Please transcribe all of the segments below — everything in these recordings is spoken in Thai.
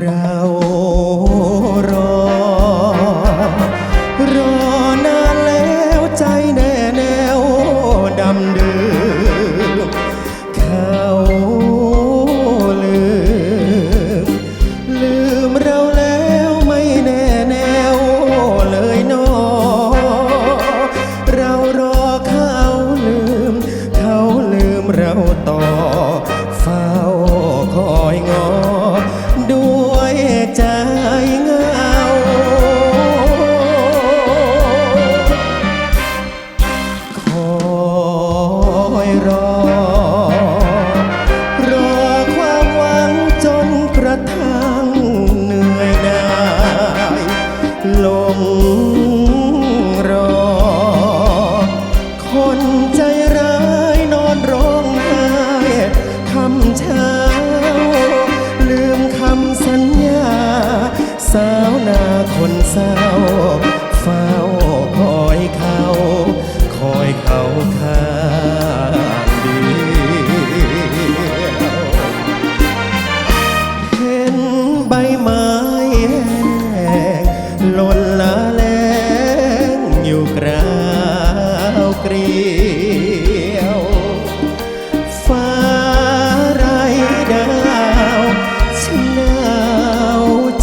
เรารอ รอนานแล้วใจแน่แนวดำเดือเขาลืม ลืมเราแล้วไม่แน่แนวเลยนอ เรารอเขาลืม เขาลืมเราต่อ ง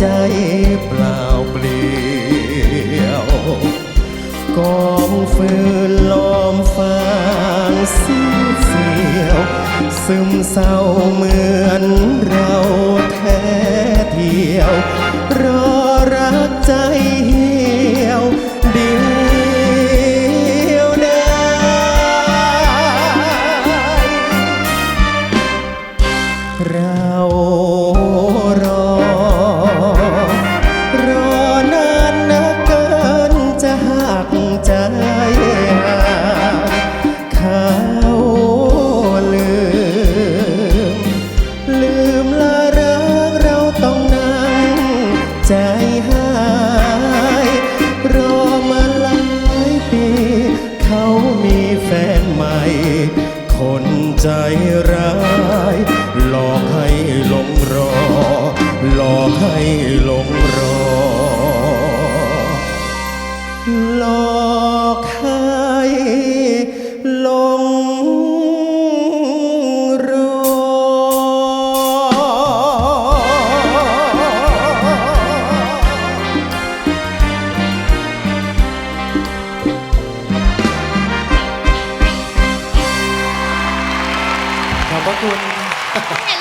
ใจเปล่าเปลี่ยวกองฟืนล้อมฟางสิ้นเสียว ซึมเศร้าเหมือนเราแท้เดียวรอ มีแฟนใหม่ คนใจร้าย หลอกให้หลงรอ หลอกให้หลงรอหลอก